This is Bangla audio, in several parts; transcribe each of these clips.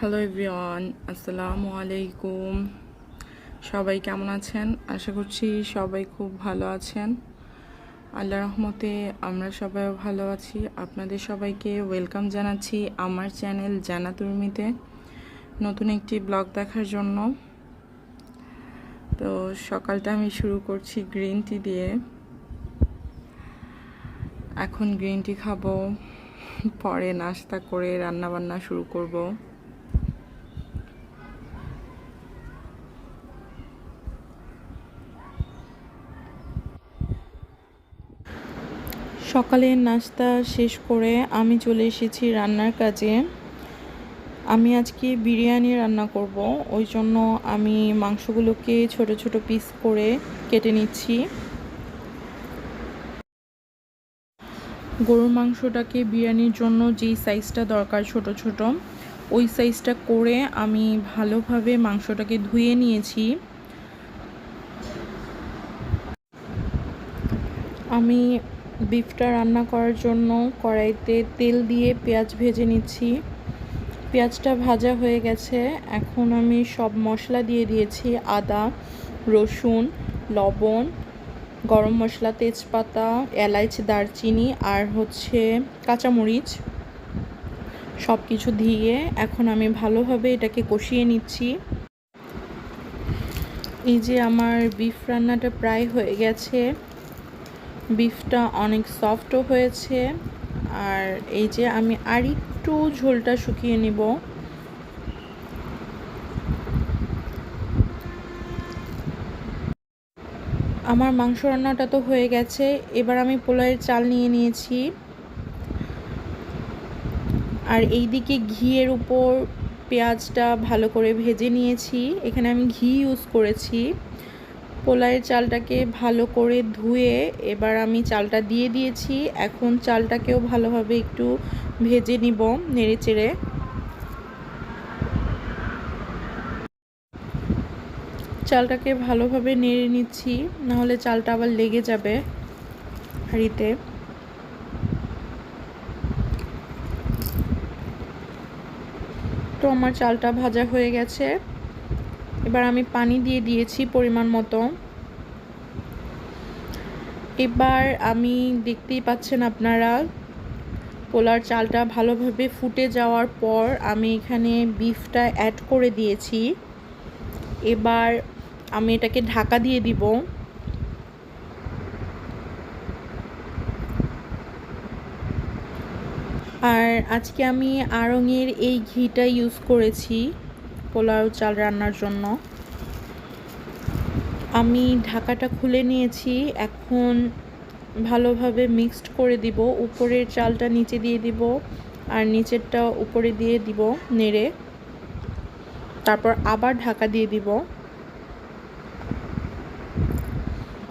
হ্যালো এভরিওয়ান আসসালামু আলাইকুম সবাই কেমন আছেন? আশা করছি সবাই খুব ভালো আছেন। আল্লাহ রহমতে আমরা সবাই ভালো আছি। আপনাদের সবাইকে ওয়েলকাম জানাচ্ছি আমার চ্যানেল জানাতুরমিতে নতুন একটি ব্লগ দেখার জন্য। তো সকালটা আমি শুরু করছি গ্রিন টি দিয়ে। এখন গ্রিন টি খাব। পরে নাস্তা করে রান্না বান্না শুরু করব। সকালের নাস্তা শেষ করে আমি চলে এসেছি রান্নার কাজে। আমি আজকে বিরিয়ানি রান্না করব, ওই জন্য আমি মাংসগুলোকে ছোট ছোট পিস করে কেটে নিচ্ছি। গরুর মাংসটাকে বিরিয়ানির জন্য যেই সাইজটা দরকার ছোট ছোট, ওই সাইজটা করে আমি ভালোভাবে মাংসটাকে ধুয়ে নিয়েছি। আমি বিফটা রান্না করার জন্য কড়াইতে তেল দিয়ে পেঁয়াজ ভেজে নিচ্ছি। পেঁয়াজটা ভাজা হয়ে গেছে। এখন আমি সব মশলা দিয়ে দিয়েছি। আদা, রসুন, লবণ, গরম মশলা, তেজপাতা এলাচ দারচিনি আর হচ্ছে কাঁচামরিচ। সব কিছু দিয়ে এখন আমি ভালোভাবে এটাকে কষিয়ে নিচ্ছি। এই যে আমার বিফ রান্নাটা প্রায় হয়ে গেছে। বিফটা অনেক সফটও হয়েছে। আর এই যে আমি আর একটু ঝোলটা শুকিয়ে নিব। আমার মাংস রান্নাটা তো হয়ে গেছে। এবার আমি পোলাওয়ের চাল নিয়ে নিয়েছি। আর এই দিকে ঘিয়ের উপর পেঁয়াজটা ভালো করে ভেজে নিয়েছি। এখানে আমি ঘি ইউজ করেছি। পোলায়ের চালটাকে ভালো করে ধুয়ে এবার আমি চালটা দিয়ে দিয়েছি। এখন চালটাকেও ভালোভাবে একটু ভেজে নিব নেড়ে চেড়ে চালটাকে ভালোভাবে নেড়ে নিচ্ছি, নাহলে চালটা আবার লেগে যাবে হাঁড়িতে। তো আমার চালটা ভাজা হয়ে গেছে। এবার আমি পানি দিয়ে দিয়েছি পরিমাণ মতো। এবার আমি দেখতেই পাচ্ছেন আপনারা, পোলার চালটা ভালোভাবে ফুটে যাওয়ার পর আমি এখানে বিফটা অ্যাড করে দিয়েছি। এবার আমি এটাকে ঢাকা দিয়ে দিব। আর আজকে আমি আড়ঙের এই ঘিটা ইউজ করেছি। পোলাও চাল রান্নার জন্য। আমি ঢাকাটা খুলে নিয়েছি। এখন ভালোভাবে মিক্সড করে দিব। উপরের চালটা নিচে দিয়ে দিব আর নিচেরটা উপরে দিয়ে দিব নেড়ে। তারপর আবার ঢাকা দিয়ে দিব।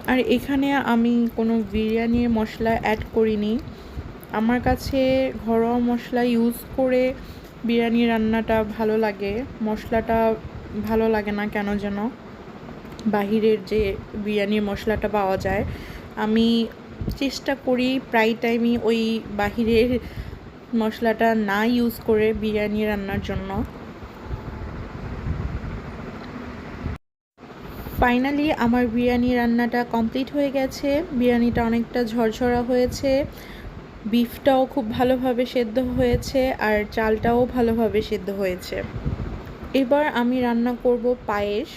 আর এখানে আমি কোনো বিরিয়ানির মশলা অ্যাড করিনি। আমার কাছে ঘরোয়া মশলা ইউজ করে বিরিয়ানি রান্নাটা ভালো লাগে, মশলাটা ভালো লাগে না কেন যেন? বাহিরের যে বিরিয়ানির মশলাটা পাওয়া যায়, আমি চেষ্টা করি প্রায় টাইমই ওই বাহিরের মশলাটা না ইউজ করে বিরিয়ানি রান্নার জন্য। ফাইনালি আমার বিরিয়ানি রান্নাটা কমপ্লিট হয়ে গেছে। বিরিয়ানিটা অনেকটা ঝরঝরা হয়েছে। বিফটাও খুব ভালোভাবে সেদ্ধ হয়েছে আর চালটাও ভালোভাবে সেদ্ধ হয়েছে। এবার আমি রান্না করব পায়েস।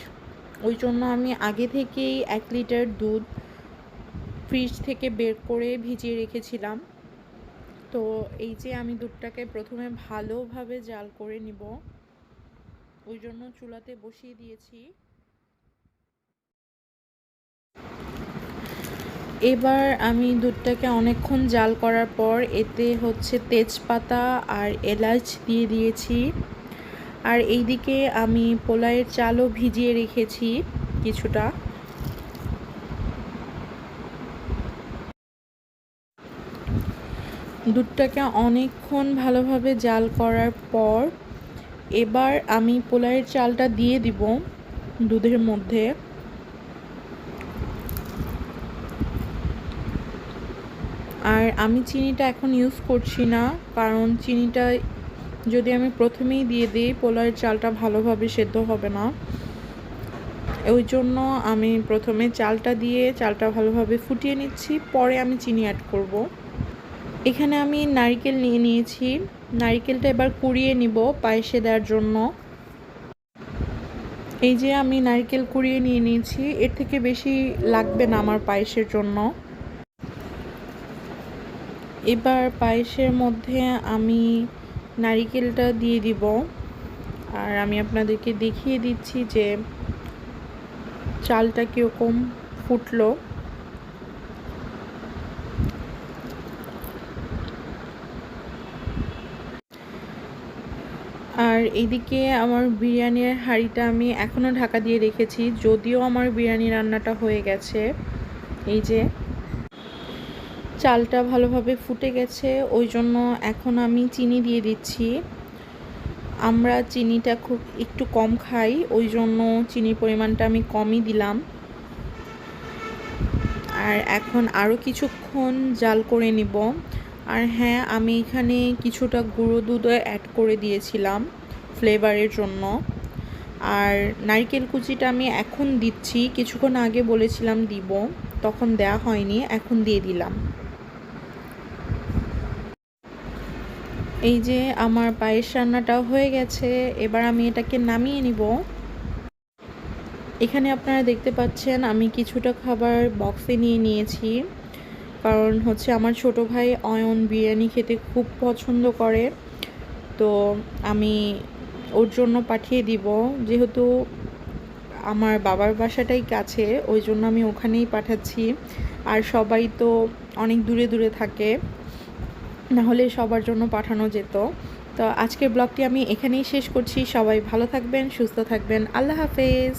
ওই জন্য আমি আগে থেকেই এক লিটার দুধ ফ্রিজ থেকে বের করে ভিজিয়ে রেখেছিলাম। তো এই যে আমি দুধটাকে প্রথমে ভালোভাবে জাল করে নিব। ওই জন্য চুলাতে বসিয়ে দিয়েছি। এবার আমি দুধটাকে অনেকক্ষণ জাল করার পর এতে হচ্ছে তেজপাতা আর এলাচ দিয়ে দিয়েছি। আর এইদিকে আমি পোলায়ের চালও ভিজিয়ে রেখেছি কিছুটা। দুধটাকে অনেকক্ষণ ভালোভাবে জাল করার পর এবার আমি পোলায়ের চালটা দিয়ে দিব দুধের মধ্যে। আর আমি চিনিটা এখন ইউজ করছি না, কারণ চিনিটা যদি আমি প্রথমেই দিয়ে দিই, পোলাওয়ের চালটা ভালোভাবে সেদ্ধ হবে না। ওই জন্য আমি প্রথমে চালটা দিয়ে চালটা ভালোভাবে ফুটিয়ে নিচ্ছি, পরে আমি চিনি অ্যাড করব। এখানে আমি নারকেল নিয়ে নিয়েছি। নারকেলটা এবার কুড়িয়ে নিব পায়েসে দেওয়ার জন্য। এই যে আমি নারকেল কুড়িয়ে নিয়ে নিয়েছি, এর থেকে বেশি লাগবে না আমার পায়েসের জন্য। এবার পায়েসের মধ্যে আমি নারিকেলটা দিয়ে দিব। আর আমি আপনাদেরকে দেখিয়ে দিচ্ছি যে চালটা কীরকম ফুটলো। আর এদিকে আমার বিরিয়ানির হাঁড়িটা আমি এখনও ঢাকা দিয়ে রেখেছি, যদিও আমার বিরিয়ানি রান্নাটা হয়ে গেছে। এই যে চালটা ভালোভাবে ফুটে গেছে, ওই জন্য এখন আমি চিনি দিয়ে দিচ্ছি। আমরা চিনিটা খুব একটু কম খাই, ওই জন্য চিনির পরিমাণটা আমি কমই দিলাম। আর এখন আরও কিছুক্ষণ জাল করে নিব। আর হ্যাঁ আমি এখানে কিছুটা গুঁড়ো দুধও অ্যাড করে দিয়েছিলাম ফ্লেভারের জন্য। আর নারকেল কুচিটা আমি এখন দিচ্ছি, কিছুক্ষণ আগে বলেছিলাম দিব, তখন দেয়া হয়নি, এখন দিয়ে দিলাম। এই যে আমার পায়েস রান্নাটা হয়ে গেছে, এবার আমি এটাকে নামিয়ে নিব। এখানে আপনারা দেখতে পাচ্ছেন, আমি কিছুটা খাবার বক্সে নিয়ে নিয়েছি। কারণ হচ্ছে আমার ছোট ভাই অয়ন বিরিয়ানি খেতে খুব পছন্দ করে। তো আমি ওর জন্য পাঠিয়ে দিব। যেহেতু আমার বাবার বাসাটাই কাছে, ওই জন্য আমি ওখানেই পাঠাচ্ছি। আর সবাই তো অনেক দূরে দূরে থাকে। নাহলে সবার জন্য পাঠানো যেত। তো আজকের ব্লগটি আমি এখানেই শেষ করছি। সবাই ভালো থাকবেন, সুস্থ থাকবেন। আল্লাহ হাফেজ।